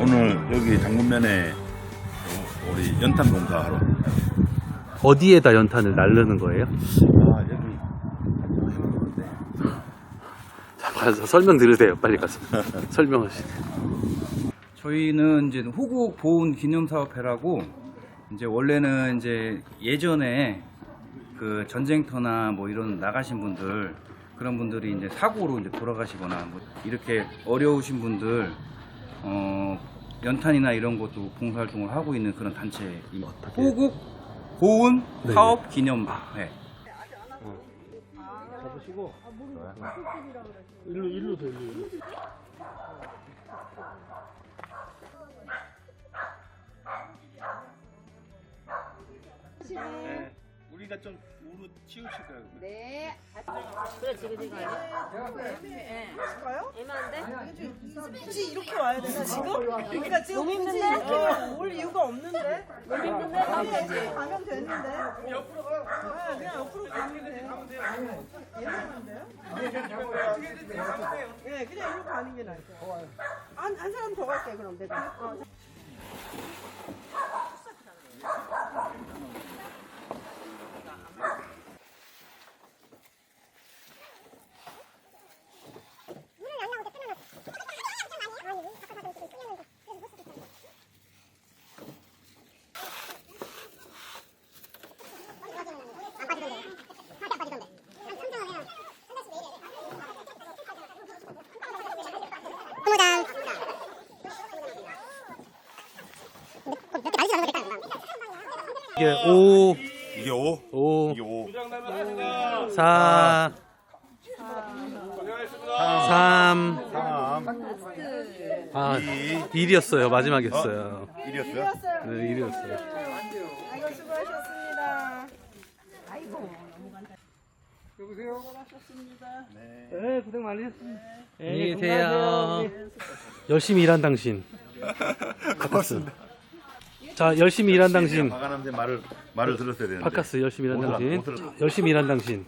여기 당문면에 우리 연탄 공사하러. 어디에다 연탄을 날르는 거예요? 아 여기. 자, 가서 설명 들으세요. 빨리 가서 설명하시. 저희는 이제 호국 보훈 기념 사업회라고 이제 원래는 이제 예전에 그 전쟁터나 뭐 이런 나가신 분들 그런 분들이 이제 사고로 이제 돌아가시거나 뭐 이렇게 어려우신 분들 어 연탄이나 이런 것도 봉사활동을 하고 있는 그런 단체입니다. 호국 보훈 네네. 사업 기념회. 우리가 좀 우로 치우실 거예요. 네. 그렇지, 그렇지. 애매한데? 굳이 이렇게 와야 되나 지금? 그러니까 지금 너무 힘든데? 이렇게 올 이유가 없는데? 너무 힘든데? 가면 되지. 가면 되는데? 옆으로 가요? 네, 그냥 옆으로 가면 돼요. 예상인데요? 네, 그냥 이렇게 가는 게 나을 거예요. 한, 한 사람 더 갈게 그럼 내가. 어. 이게 5, 이게 5. 5, 이게 5. 4, 3, 3. 아, 1이었어요. 마지막이었어요. 1이었어요? 네, 1이었어요. 아이고 수고하셨습니다. 안녕히 계세요. 열심히 일한 당신. 고맙습니다. 자, 열심히 일한 당신. 박아남새 말을 말을 들었어야 되는데. 바카스 열심히 일한 못 들었- 당신. 못 들었- 열심히 일한 당신.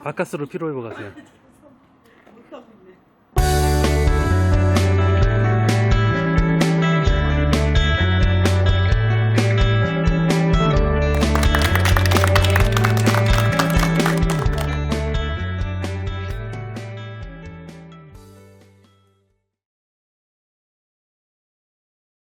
바카스로 피로 회복하세요.